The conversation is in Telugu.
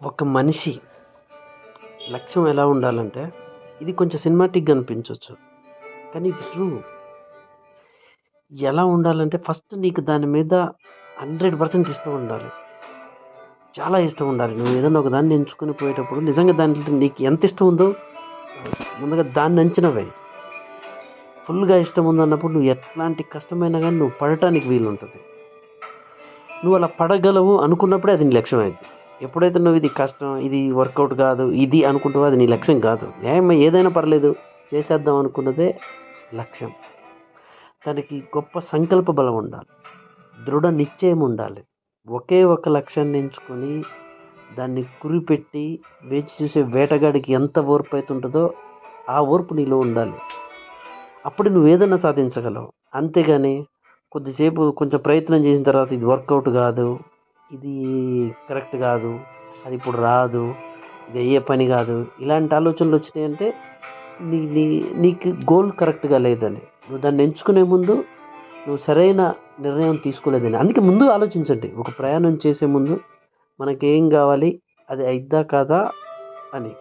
ఒక మనిషి లక్ష్యం ఎలా ఉండాలంటే ఇది కొంచెం సినిమాటిక్గా అనిపించవచ్చు కానీ ఇది ట్రూ ఎలా ఉండాలంటే ఫస్ట్ నీకు దాని మీద హండ్రెడ్ పర్సెంట్ ఇష్టం ఉండాలి. చాలా ఇష్టం ఉండాలి. నువ్వు ఏదైనా ఒక దాన్ని ఎంచుకొని పోయేటప్పుడు నిజంగా దాంట్లో నీకు ఎంత ఇష్టం ఉందో ముందుగా దాన్ని అంచనా వేయి ఫుల్గా ఇష్టం ఉందన్నప్పుడు నువ్వు ఎట్లాంటి కష్టమైనా కానీ నువ్వు పడటానికి వీలు ఉంటుంది నువ్వు అలా పడగలవు అనుకున్నప్పుడే అది నీ లక్ష్యం అయింది ఎప్పుడైతే నువ్వు ఇది కష్టం ఇది వర్కౌట్ కాదు ఇది అనుకుంటావో అది నీ లక్ష్యం కాదు. న్యాయమా ఏదైనా పర్లేదు చేసేద్దాం అనుకున్నదే లక్ష్యం. దానికి గొప్ప సంకల్ప బలం ఉండాలి. దృఢ నిశ్చయం ఉండాలి. ఒకే ఒక లక్ష్యాన్ని ఎంచుకొని దాన్ని కురిపెట్టి వేచి చూసే వేటగాడికి ఎంత ఓర్పు అవుతుంటుందో ఆ ఓర్పు నీలో ఉండాలి. అప్పుడు నువ్వు ఏదైనా సాధించగలవు. అంతేగాని కొద్దిసేపు కొంచెం ప్రయత్నం చేసిన తర్వాత ఇది వర్కౌట్ కాదు ఇది కరెక్ట్ కాదు అది ఇప్పుడు రాదు ఇది అయ్యే పని కాదు. ఇలాంటి ఆలోచనలు వచ్చినాయంటే నీ నీ నీకు గోల్ కరెక్ట్గా లేదని. నువ్వు దాన్ని ఎంచుకునే ముందు నువ్వు సరైన నిర్ణయం తీసుకోలేదని. అందుకే ముందు ఆలోచించండి. ఒక ప్రయాణం చేసే ముందు మనకేం కావాలి అది అయిద్దా కాదా అని.